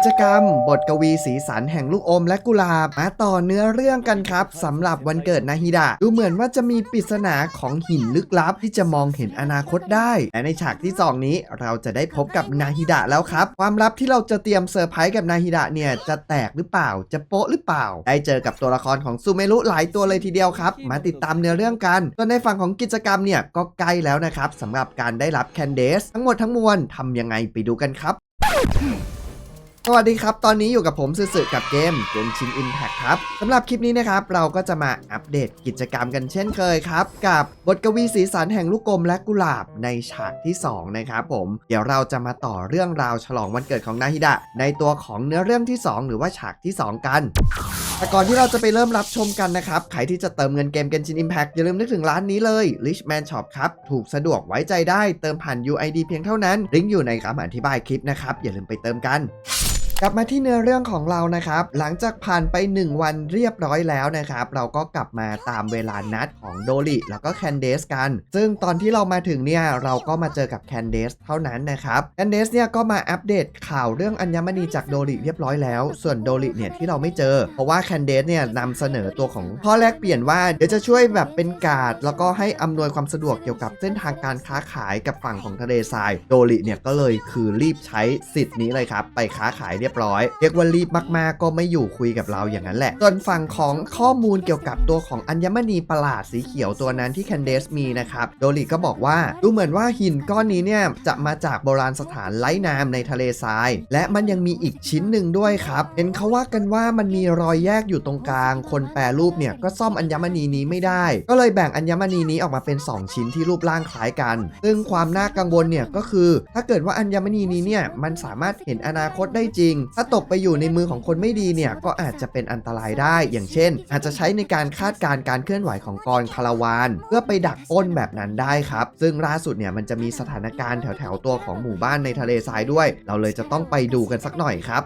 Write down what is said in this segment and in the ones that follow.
กิจกรรม บทกวีสีสันแห่งลูกอมและกุหลาบมาต่อเนื้อเรื่องกันครับสำหรับวันเกิดนาฮิดะดูเหมือนว่าจะมีปริศนาของหินลึกลับที่จะมองเห็นอนาคตได้ และในฉากที่ 2 นี้เราจะได้พบกับนาฮิดะแล้วครับ ความลับที่เราจะเตรียมเซอร์ไพรส์กับนาฮิดะเนี่ยจะแตกหรือเปล่าจะโป๊ะหรือเปล่า ได้เจอกับตัวละครของซูเมรุหลายตัวเลยทีเดียวครับ มาติดตามเนื้อเรื่องกันส่วนในฝั่งของกิจกรรมเนี่ยก็ใกล้แล้วนะครับสำหรับการได้รับแคนเดสทั้งหมดทั้งมวลทำยังไงไปดูกันครับ สวัสดีครับ ตอนนี้อยู่กับผมสื่อกับเกมเกมชินอินแพคครับสำหรับคลิปนี้นะครับ เราก็จะมาอัปเดตกิจกรรมกันเช่นเคยครับ กับบทกวีสีสันแห่งลูกกลมและกุหลาบในฉากที่ 2 นะครับผม เดี๋ยวเราจะมาต่อเรื่องราวฉลองวันเกิดของนาฮิดะ ในตัวของเนื้อเรื่องที่ 2 หรือว่าฉากที่ 2 กันแต่ก่อนที่เราจะไปเริ่มรับชมกันนะครับ ใครที่จะเติมเงินเกม Genshin Impact อย่าลืมนึกถึงร้านนี้เลย Richman Shop ครับ ถูกสะดวกไว้ใจได้ เติมผ่าน UID เพียงเท่านั้น ลิงก์อยู่ในคำอธิบายคลิปนะครับ อย่าลืมไปเติมกัน กลับมาที่เนื้อเรื่องของเรานะครับ หลังจากผ่านไป 1 วันเรียบร้อยแล้วนะครับ เราก็กลับมาตามเวลานัดของโดริแล้วก็แคนเดสกัน ซึ่งตอนที่เรามาถึงเนี่ยเราก็มาเจอกับแคนเดสเท่านั้นนะครับแคนเดสเนี่ยก็มาอัปเดตข่าวเรื่องอัญมณีจากโดริเรียบร้อยแล้ว ส่วนโดริเนี่ยที่เราไม่เจอ เพราะว่าแคนเดสเนี่ยนำเสนอตัวของพ่อแลกเปลี่ยนว่าเดี๋ยวจะช่วยแบบเป็นการ์ดแล้วก็ให้อำนวยความสะดวกเกี่ยวกับเส้นทางการค้าขายกับฝั่งของทะเลทราย โดริเนี่ยก็เลยคือรีบใช้สิทธิ์นี้เลยครับไปค้าขายเรียบร้อย เรียกว่ารีบมากๆ ก็ไม่อยู่คุยกับเราอย่างนั้นแหละ ส่วนฝั่งของข้อมูลเกี่ยวกับตัวของอัญมณีประหลาดสีเขียวตัวนั้นที่แคนเดสมีนะครับ โดริก็บอกว่าดูเหมือนว่าหินก้อนนี้เนี่ยจะมาจากโบราณสถานไร้น้ำในทะเลทราย และมันยังมีอีกชิ้นหนึ่งด้วยครับ เห็นเขาว่ากันว่ามันมีรอยแยกอยู่ตรงกลาง คนแปรรูปเนี่ยก็ซ่อมอัญมณีนี้ไม่ได้ ก็เลยแบ่งอัญมณีนี้ออกมาเป็น 2 ชิ้นที่รูปร่างคล้ายกัน ซึ่งความน่ากังวลเนี่ยก็คือ ถ้าเกิดว่าอัญมณีนี้เนี่ยมันสามารถเห็นอนาคตได้จริงถ้าตกไปอยู่ในมือของคนไม่ดีเนี่ยก็อาจจะเป็นอันตรายได้ อย่างเช่น อาจจะใช้ในการคาดการการเคลื่อนไหวของกอรคาราวาน เพื่อไปดักปล้นแบบนั้นได้ครับ ซึ่งล่าสุดเนี่ยมันจะมีสถานการณ์แถวๆตัวของหมู่บ้านในทะเลทรายด้วย เราเลยจะต้องไปดูกันสักหน่อยครับ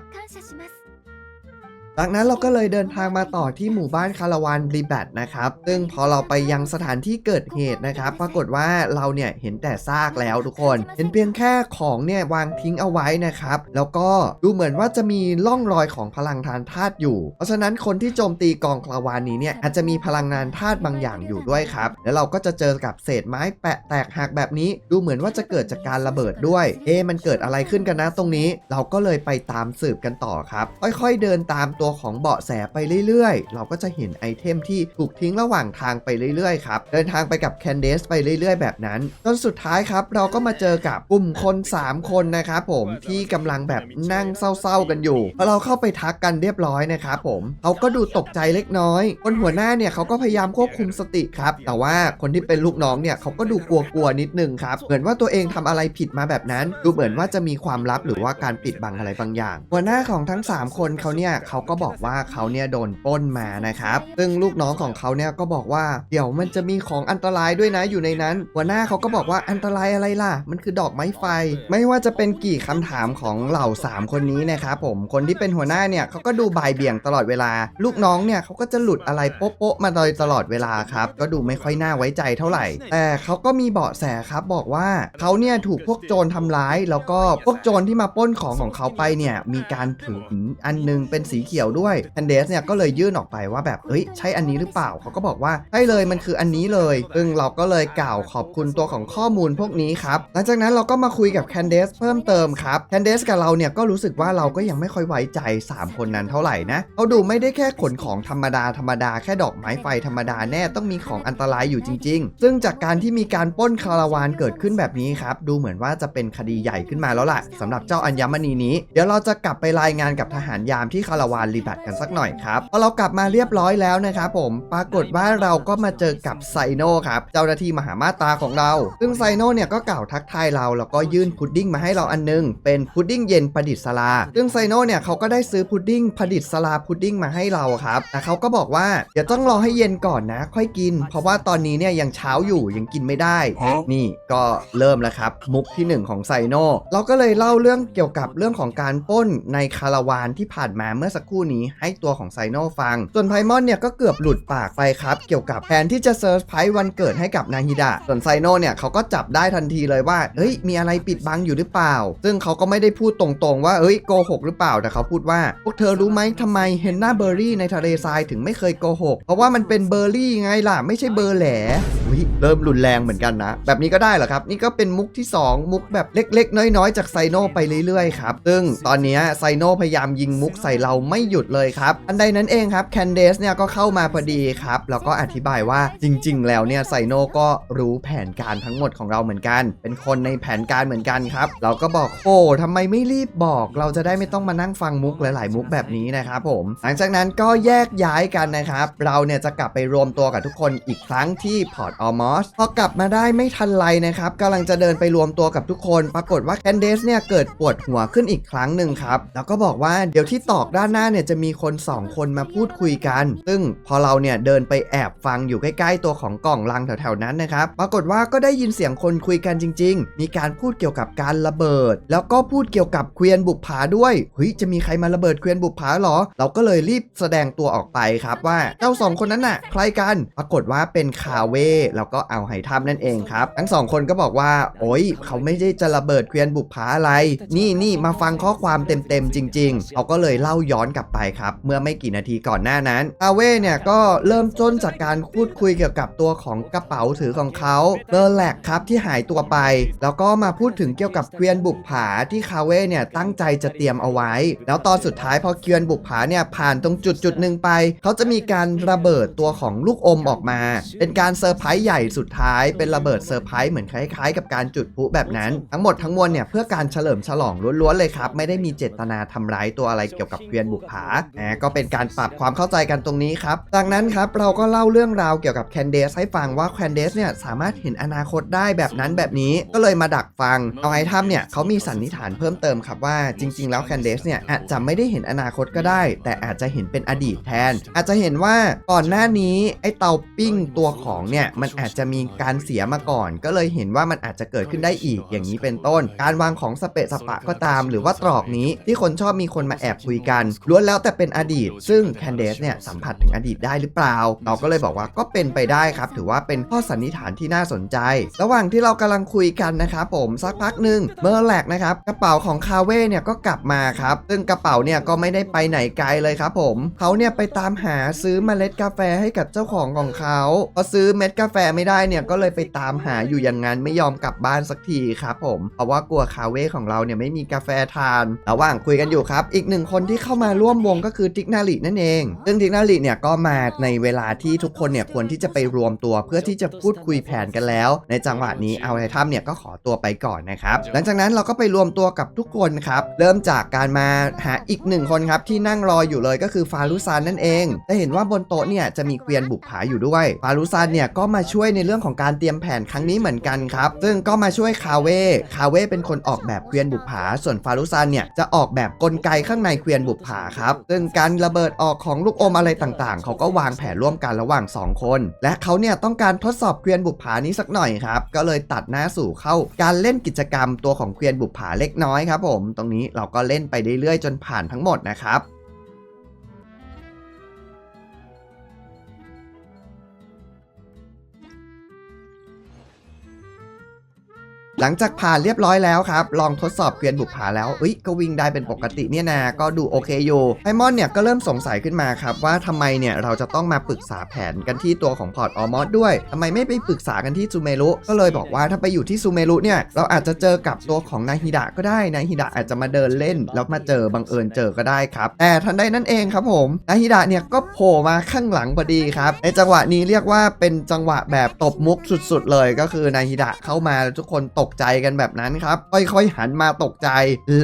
จากนั้นเราก็เลยเดินทางมาต่อที่หมู่บ้านคาราวานรีแบตนะครับ ซึ่งพอเราไปยังสถานที่เกิดเหตุนะครับ ปรากฏว่าเราเนี่ยเห็นแต่ซากแล้วทุกคน เห็นเพียงแค่ของเนี่ยวางทิ้งเอาไว้นะครับ แล้วก็ดูเหมือนว่าจะมีร่องรอยของพลังทานธาตุอยู่ เพราะฉะนั้นคนที่โจมตีกองคาราวานนี้เนี่ยอาจจะมีพลังงานธาตุบางอย่างอยู่ด้วยครับ แล้วเราก็จะเจอกับเศษไม้แปะแตกหักแบบนี้ ดูเหมือนว่าจะเกิดจากการระเบิดด้วย เอ๊ะมันเกิดอะไรขึ้นกันนะตรงนี้ เราก็เลยไปตามสืบกันต่อครับ ค่อย ๆ เดินตามตัวของเบาะแสไปเรื่อยๆ เราก็จะเห็นไอเทมที่ถูกทิ้งระหว่างทางไปเรื่อยๆครับ เดินทางไปกับแคนเดสไปเรื่อยๆ แบบนั้น จนสุดท้ายครับ เราก็มาเจอกับกลุ่มคน 3 คนนะครับผมที่กำลังแบบนั่งเศร้าๆกันอยู่พอเราเข้าไปทักกันเรียบร้อยนะครับผมเขาก็ดูตกใจเล็กน้อย คนหัวหน้าเนี่ยเขาก็พยายามควบคุมสติครับ แต่ว่าคนที่เป็นลูกน้องเนี่ยเขาก็ดูกลัวๆนิดนึงครับ เหมือนว่าตัวเองทำอะไรผิดมาแบบนั้น ดูเหมือนว่าจะมีความลับหรือว่าการปิดบังอะไรบางอย่าง หัวหน้าของทั้ง 3 คนเขาเนี่ยเขาก็บอกว่าเขาเนี่ยโดนปล้นมานะครับ ซึ่งลูกน้องของเขาเนี่ยก็บอกว่าเดี๋ยวมันจะมีของอันตรายด้วยนะอยู่ในนั้น หัวหน้าเขาก็บอกว่าอันตรายอะไรล่ะ มันคือดอกไม้ไฟ ไม่ว่าจะเป็นกี่คำถามของเหล่า 3 คนนี้นะครับผมคนที่เป็นหัวหน้าเนี่ยเขาก็ดูบ่ายเบี่ยงตลอดเวลา ลูกน้องเนี่ยเขาก็จะหลุดอะไรโป๊ะๆมาโดยตลอดเวลาครับ ก็ดูไม่ค่อยน่าไว้ใจเท่าไหร่ แต่เขาก็มีเบาะแสครับบอกว่าเขาเนี่ยถูกพวกโจรทำร้าย แล้วก็พวกโจรที่มาปล้นของของเขาไปเนี่ยมีการถืออันหนึงเป็นสีเขียวด้วยแคนเดสเนี่ยก็เลยยื่นออกไปว่าแบบเอ้ยใช่อันนี้หรือเปล่าเขาก็บอกว่าใช่เลยมันคืออันนี้เลยซึ่งเราก็เลยกล่าวขอบคุณตัวของข้อมูลพวกนี้ครับหลังจากนั้นเราก็มาคุยกับแคนเดสเพิ่มเติมครับแคนเดสกับเราเนี่ยก็รู้สึกว่าเราก็ยังไม่ค่อยไว้ใจ 3 คนนั้นเท่าไหร่นะเขาดูไม่ได้แค่ขนของธรรมดาธรรมดาแค่ดอกไม้ไฟธรรมดาแน่ต้องมีของอันตรายอยู่จริง ๆ ซึ่งจากการที่มีการป้นคาราวานเกิดขึ้นแบบนี้ครับดูเหมือนว่าจะเป็นคดีใหญ่ขึ้นมาแล้วล่ะสำหรับเจ้าอัญมณีนี้ เดี๋ยวเราจะกลับไปรายงานกับทหารยามที่คาราวานรีบัตกันสักหน่อยครับพอเรากลับมาเรียบร้อยแล้วนะครับผมปรากฏว่าเราก็มาเจอกับไซโนครับเจ้าหน้าที่มหามาตาของเรา ซึ่งไซโนเนี่ยก็กล่าวทักทายเราแล้วก็ยื่นพุดดิ้งมาให้เราอันนึง เป็นพุดดิ้งเย็นประดิษฐ์สลา ซึ่งไซโนเนี่ยเขาก็ได้ซื้อพุดดิ้งประดิษฐ์สลาพุดดิ้งมาให้เราครับแต่เขาก็บอกว่าเดี๋ยวต้องรอให้เย็นก่อนนะ ค่อยกิน เพราะว่าตอนนี้เนี่ยยังเช้าอยู่ยังกินไม่ได้ นี่ก็เริ่มแล้วครับมุกที่ 1 ของไซโนเราก็เลยเล่าเรื่องเกี่ยวกับเรื่องของการป้นในคาราวานที่ผ่านมาเมื่อสักครูู่่นี้ให้ตัวของไซโนฟัง ส่วนไพมอนเนี่ยก็เกือบหลุดปากไปครับ เกี่ยวกับแผนที่จะเซอร์ไพรส์วันเกิดให้กับนาฮิดะ ส่วนไซโนเนี่ยเขาก็จับได้ทันทีเลยว่า เฮ้ย มีอะไรปิดบังอยู่หรือเปล่า ซึ่งเขาก็ไม่ได้พูดตรงๆว่า เฮ้ยโกหกหรือเปล่า แต่เขาพูดว่า พวกเธอรู้ไหมทำไมเฮนนาเบอร์รี่ในทะเลทรายถึงไม่เคยโกหก เพราะว่ามันเป็นเบอร์รี่ไงล่ะ ไม่ใช่เบอร์แหล อุ๊ยเริ่มรุนแรงเหมือนกันนะ แบบนี้ก็ได้เหรอครับ นี่ก็เป็นมุกที่ 2 มุกแบบเล็ก ๆ น้อยๆ จากไซโนไปเรื่อยๆครับซึ่งตอนนี้ไซโนพยายามยิงมุกใส่เราไม่หยุดเลยครับอันใดนั้นเองครับแคนเดสเนี่ยก็เข้ามาพอดีครับแล้วก็อธิบายว่าจริง ๆ แล้วเนี่ยไซโนก็รู้แผนการทั้งหมดของเราเหมือนกัน เป็นคนในแผนการเหมือนกันครับเราก็บอกโอ้ทำไมไม่รีบบอก เราจะได้ไม่ต้องมานั่งฟังมุกหลาย ๆ มุกแบบนี้นะครับผมหลังจากนั้นก็แยกย้ายกันนะครับ เราเนี่ยจะกลับไปรวมตัวกับทุกคนอีกครั้งที่พอร์ตออมอสพอกลับมาได้ไม่ทันไรนะครับกำลังจะเดินไปรวมตัวกับทุกคน ปรากฏว่าแคนเดสเนี่ยเกิดปวดหัวขึ้นอีกครั้งหนึ่งครับ แล้วก็บอกว่าเดี๋ยวที่ตอกด้านหน้าเนี่ยจะมีคน 2 คนมาพูดคุยกัน ซึ่งพอเราเนี่ยเดินไปแอบฟังอยู่ใกล้ๆตัวของกล่องลังแถวๆนั้นนะครับ ปรากฏว่าก็ได้ยินเสียงคนคุยกันจริง ๆ มีการพูดเกี่ยวกับการระเบิด แล้วก็พูดเกี่ยวกับเควียนบุปผาด้วยเฮ้ยจะมีใครมาระเบิดเควียนบุปผาเหรอ เราก็เลยรีบแสดงตัวออกไปครับว่าเจ้าสองคนนั้นน่ะใครกัน ปรากฏว่าเป็นคาเว่แล้วก็เอาไหทำนั่นเองครับ ทั้งสองคนก็บอกว่า โอ้ยเขาไม่ได้จะระเบิดเควียนบุปผาอะไร นี่นี่มาฟังข้อความเต็มๆจริง ๆ เขาก็เลยเล่าย้อนกลับไปครับ เมื่อไม่กี่นาทีก่อนหน้านั้นคาเว่เนี่ยก็เริ่มต้นจากการพูดคุยเกี่ยวกับตัวของกระเป๋าถือของเขาเบอร์แลกครับที่หายตัวไป แล้วก็มาพูดถึงเกี่ยวกับเกวียนบุปผาที่คาเว่เนี่ยตั้งใจจะเตรียมเอาไว้ แล้วตอนสุดท้ายพอเกวียนบุปผาเนี่ยผ่านตรงจุดจุดๆหนึ่งไป เขาจะมีการระเบิดตัวของลูกอมออกมา เป็นการเซอร์ไพรส์ใหญ่สุดท้ายเป็นระเบิดเซอร์ไพรส์เหมือนคล้ายๆ กับการจุดพลุแบบนั้น ทั้งหมดทั้งมวลเนี่ยเพื่อการเฉลิมฉลองล้วนๆเลยครับ ไม่ได้มีเจตนาทำร้ายตัวอะไรเกี่ยวกับเกวียนบุปผาแหมก็เป็นการปรับความเข้าใจกันตรงนี้ครับจากนั้นครับเราก็เล่าเรื่องราวเกี่ยวกับแคนเดสให้ฟังว่าแคนเดสเนี่ยสามารถเห็นอนาคตได้แบบนั้นแบบนี้ก็เลยมาดักฟังเอาไอทัมเนี่ยเขามีสันนิษฐานเพิ่มเติมครับว่าจริง ๆ แล้วแคนเดสเนี่ยอาจจะไม่ได้เห็นอนาคตก็ได้ แต่อาจจะเห็นเป็นอดีตแทน อาจจะเห็นว่าก่อนหน้านี้ไอเตาปิ้งตัวของเนี่ยมันอาจจะมีการเสียมาก่อน ก็เลยเห็นว่ามันอาจจะเกิดขึ้นได้อีกอย่างนี้เป็นต้น การวางของสเปะสปะก็ตาม หรือว่าตรอกนี้ที่คนชอบมีคนมาแอบคุยกันล้วนแล้วแต่เป็นอดีต ซึ่งแคนเดสเนี่ยสัมผัสถึงอดีตได้หรือเปล่า เราก็เลยบอกว่าก็เป็นไปได้ครับ ถือว่าเป็นข้อสันนิษฐานที่น่าสนใจ ระหว่างที่เรากำลังคุยกันนะครับผมสักพักหนึ่งเมอร์แลกนะครับกระเป๋าของคาเว่เนี่ยก็กลับมาครับซึ่งกระเป๋าเนี่ยก็ไม่ได้ไปไหนไกลเลยครับผมเขาเนี่ยไปตามหาซื้อเมล็ดกาแฟให้กับเจ้าของของเขาพอซื้อเม็ดกาแฟไม่ได้เนี่ยก็เลยไปตามหาอยู่อย่างนั้นไม่ยอมกลับบ้านสักทีครับผมเพราะว่ากลัวคาเว่ของเราเนี่ยไม่มีกาแฟทานระหว่างคุยกันอยู่ครับ อีกหนึ่งคนที่เข้ามาร่วมวงก็คือทิกนาลินั่นเองซึ่งทิกนาลิเนี่ยก็มาในเวลาที่ทุกคนเนี่ยควรที่จะไปรวมตัวเพื่อที่จะพูดคุยแผนกันแล้ว ในจังหวะนี้เอาไททัมเนี่ยก็ขอตัวไปก่อนนะครับหลังจากนั้นเราก็ไปรวมตัวกับทุกคนครับเริ่มจากการมาหาอีกหนึ่งคนครับที่นั่งรออยู่เลยก็คือฟารุซานนั่นเองจะเห็นว่าบนโต๊ะเนี่ยจะมีเกวียนบุกผาอยู่ด้วยฟารุซานเนี่ยก็มาช่วยในเรื่องของการเตรียมแผนครั้งนี้เหมือนกันครับ ซึ่งก็มาช่วยคาเว่คาเว่เป็นคนออกแบบเกวียนบุกผา ส่วนฟารุซานเนี่ยจะออกแบบกลไกข้างในเกวียนบุกผาครับซึ่งการระเบิดออกของลูกอมอะไรต่างๆ เขาก็วางแผนร่วมกันระหว่าง 2 คน และเขาเนี่ยต้องการทดสอบเกวียนบุกผานี้สักหน่อยครับ ก็เลยตัดหน้าสู่เข้าการเล่นกิจกรรมตัวของเกวียนบุกผาเล็กน้อยครับผม ตรงนี้เราก็เล่นไปเรื่อยๆจนผ่านทั้งหมดนะครับ หลังจากผ่านเรียบร้อยแล้วครับ ลองทดสอบเกวียนบุกผาแล้วเอ้ยก็วิ่งได้เป็นปกติเนี่ยนะก็ดูโอเคอยู่ไฮมอนเนี่ยก็เริ่มสงสัยขึ้นมาครับว่าทำไมเนี่ยเราจะต้องมาปรึกษาแผนกันที่ตัวของพอร์ตออมอสด้วยทำไมไม่ไปปรึกษากันที่ซูเมรุก็เลยบอกว่าถ้าไปอยู่ที่ซูเมรุเนี่ยเราอาจจะเจอกับตัวของนาฮิดะก็ได้นาฮิดะอาจจะมาเดินเล่น แล้วมาเจอบังเอิญเจอก็ได้ครับแต่ทันใดนั้นเองครับผมนาฮิดะเนี่ยก็โผล่มาข้างหลังพอดีครับในจังหวะนี้เรียกว่าเป็นจังหวะแบบตบมุกสุด ๆ เลยก็คือนาฮิดะเข้ามาแล้วทุกคนตกใจกันแบบนั้นครับ ค่อยๆหันมาตกใจ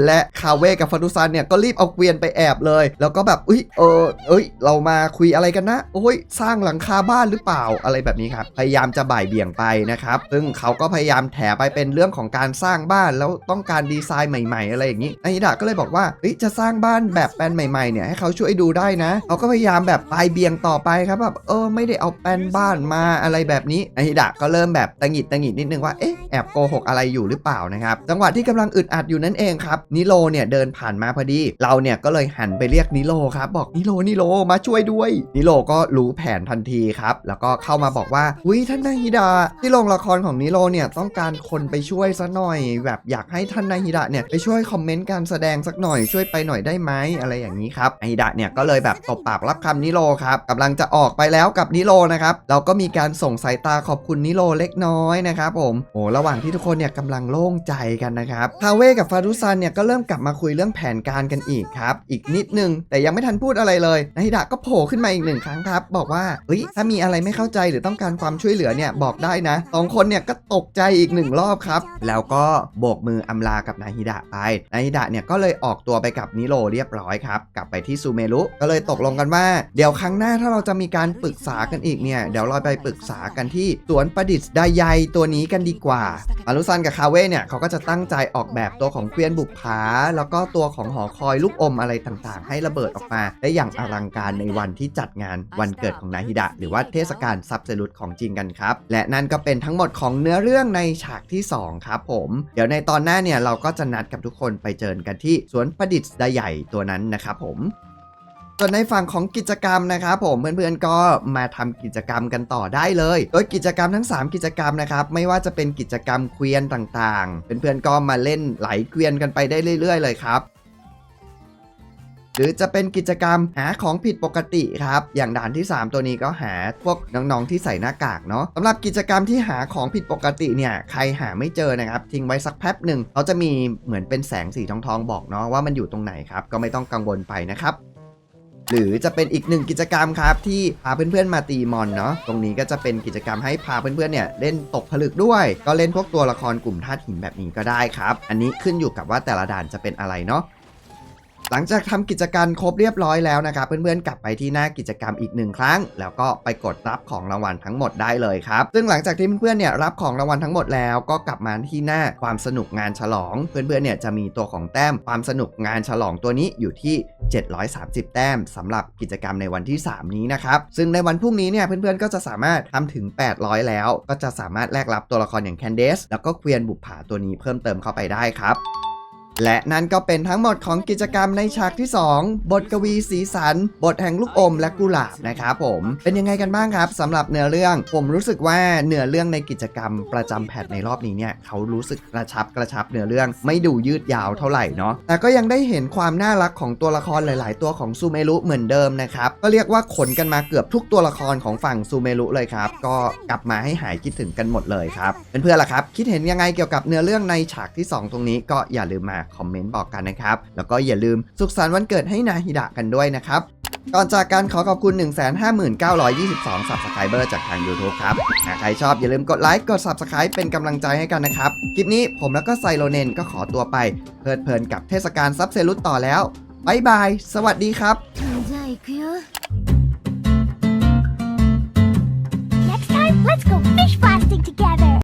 และคาเว่กับฟารุซันเนี่ยก็รีบเอาเกวียนไปแอบเลย แล้วก็แบบอุ้ยเออเอ้ย เรามาคุยอะไรกันนะโอ้ยสร้างหลังคาบ้านหรือเปล่าอะไรแบบนี้ครับพยายามจะบ่ายเบี่ยงไปนะครับซึ่งเขาก็พยายามแถไปเป็นเรื่องของการสร้างบ้านแล้วต้องการดีไซน์ใหม่ ๆ อะไรอย่างนี้นาฮิดะก็เลยบอกว่าเฮ้ยจะสร้างบ้านแบบแปลนใหม่ๆเนี่ยให้เขาช่วยดูได้นะเขาก็พยายามแบบบ่ายเบี่ยงต่อไปครับแบบเออไม่ได้เอาแปลนบ้านมาอะไรแบบนี้นาฮิดะก็เริ่มแบบตังหิดตังหิดนิดนึงว่าเอ๊ะแอบโกหกอะไรอะไรอยู่หรือเปล่านะครับจังหวะที่กำลังอึดอัดอยู่นั่นเองครับนิโรเนี่ยเดินผ่านมาพอดี เราเนี่ยก็เลยหันไปเรียกนิโรครับบอกนิโรนิโรมาช่วยด้วยนิโรก็รู้แผนทันทีครับแล้วก็เข้ามาบอกว่าอุ้ยท่านนาฮิดะที่โรงละครของนิโรเนี่ยต้องการคนไปช่วยซะหน่อย แบบอยากให้ท่านนาฮิดะเนี่ยไปช่วยคอมเมนต์การแสดงสักหน่อยช่วยไปหน่อยได้ไหมอะไรอย่างนี้ครับนาฮิดะเนี่ยก็เลยแบบตบปากรับคำนิโรครับกำลังจะออกไปแล้วกับนิโรนะครับเราก็มีการส่งสายตาขอบคุณนิโรเล็กน้อยนะครับผมโอ้ระหว่างที่ทุกคนเนี่ยกำลังโล่งใจกันนะครับทาเว่กับฟารุซันเนี่ยก็เริ่มกลับมาคุยเรื่องแผนการกันอีกครับ อีกนิดนึง แต่ยังไม่ทันพูดอะไรเลยนาฮิดะก็โผล่ขึ้นมาอีกหนึ่งครั้งครับ บอกว่าเฮ้ยถ้ามีอะไรไม่เข้าใจหรือต้องการความช่วยเหลือเนี่ยบอกได้นะสองคนเนี่ยก็ตกใจอีกหนึ่งรอบครับ แล้วก็โบกมืออำลากับนาฮิดะไปนาฮิดะเนี่ยก็เลยออกตัวไปกับนิโรเรียบร้อยครับกลับไปที่ซูเมรุก็เลยตกลงกันว่า เดี๋ยวครั้งหน้าถ้าเราจะมีการปรึกษากันอีกเนี่ยเดี๋ยวเราไปปรึกษากันที่สวนประดิษฐ์ไดไยตัวนี้กันดีกว่าอารุซันกับคาเว่เนี่ยเขาก็จะตั้งใจออกแบบตัวของเกวียนบุปผา แล้วก็ตัวของหอคอยลูกอมอะไรต่างๆ ให้ระเบิดออกมาได้อย่างอลังการในวันที่จัดงานวันเกิดของนาฮิดะ หรือว่าเทศกาลซับเซลุตของจริงกันครับ และนั่นก็เป็นทั้งหมดของเนื้อเรื่องในฉากที่ 2 ครับผม เดี๋ยวในตอนหน้าเนี่ยเราก็จะนัดกับทุกคนไปเจอกันที่สวนประดิษฐ์ไดใหญ่ตัวนั้นนะครับผม ส่วนในฝั่งของกิจกรรมนะครับผมเพื่อนๆก็มาทำกิจกรรมกันต่อได้เลย โดยกิจกรรมทั้ง 3 กิจกรรมนะครับไม่ว่าจะเป็นกิจกรรมเควียนต่างๆเพื่อนๆก็มาเล่นไหลเกวียนกันไปได้เรื่อยๆเลยครับหรือจะเป็นกิจกรรมหาของผิดปกติครับ อย่างด่านที่ 3 ตัวนี้ก็หาพวกน้องๆที่ใส่หน้ากากเนาะสำหรับกิจกรรมที่หาของผิดปกติเนี่ยใครหาไม่เจอนะครับ ทิ้งไว้สักแป๊บหนึ่งเขาจะมีเหมือนเป็นแสงสีทองๆบอกเนาะว่ามันอยู่ตรงไหนครับ ก็ไม่ต้องกังวลไปนะครับ หรือจะเป็นอีกหนึ่งกิจกรรมครับที่พาเพื่อนๆมาตีมอนเนาะตรงนี้ก็จะเป็นกิจกรรมให้พาเพื่อนๆเนี่ยเล่นตกผลึกด้วย ก็เล่นพวกตัวละครกลุ่มธาตุหินแบบนี้ก็ได้ครับ อันนี้ขึ้นอยู่กับว่าแต่ละด่านจะเป็นอะไรเนาะ หลังจากทำกิจกรรมครบเรียบร้อยแล้วนะครับเพื่อนๆกลับไปที่หน้ากิจกรรมอีกหนึ่งครั้ง แล้วก็ไปกดรับของรางวัลทั้งหมดได้เลยครับซึ่งหลังจากที่เพื่อนๆเนี่ยรับของรางวัลทั้งหมดแล้วก็กลับมาที่หน้าความสนุกงานฉลอง เพื่อนๆเนี่ยจะมีตัวของแต้มความสนุกงานฉลองตัวนี้อยู่ที่ 730 แต้มสำหรับกิจกรรมในวันที่ 3 นี้นะครับซึ่งในวันพรุ่งนี้เนี่ยเพื่อนๆก็จะสามารถทำถึง 800 แล้ว ก็จะสามารถแลกรับตัวละครอย่างแคนเดสแล้วก็เควียนบุปผาตัวนี้เพิ่มเติมเข้าไปได้ครับ และนั่นก็เป็นทั้งหมดของกิจกรรมในฉากที่ 2 บทกวีสีสัน บทแห่งลูกอมและกุหลาบนะครับผม เป็นยังไงกันบ้างครับสำหรับเนื้อเรื่อง ผมรู้สึกว่าเนื้อเรื่องในกิจกรรมประจำแพทในรอบนี้เนี่ยเขารู้สึกกระชับกระชับเนื้อเรื่อง ไม่ดูยืดยาวเท่าไหร่เนาะแต่ก็ยังได้เห็นความน่ารักของตัวละครหลาย ๆ ตัวของซูเมรุเหมือนเดิมนะครับก็เรียกว่าขนกันมาเกือบทุกตัวละครของฝั่งซูเมรุเลยครับก็กลับมาให้หายคิดถึงกันหมดเลยครับเพื่อนๆล่ะครับ คิดเห็นยังไงเกี่ยวกับเนื้อเรื่องในฉากที่สองตรงนี้ก็อย่าลืมมาคอมเมนต์บอกกันนะครับ แล้วก็อย่าลืมสุขสันต์วันเกิดให้นาฮิดะกันด้วยนะครับ ก่อนจากการขอขอบคุณ 159,22 Subscriber จากทาง YouTube ครับ หากใครชอบอย่าลืมกดไลค์ กด Subscribe เป็นกำลังใจให้กันนะครับ คลิปนี้ผมแล้วก็ไซโลเนนก็ขอตัวไป เพลิดเพลินกับเทศกาลซับเซลุตต่อแล้วบายบาย สวัสดีครับ じゃあ行くよ Next time let's go fish blasting together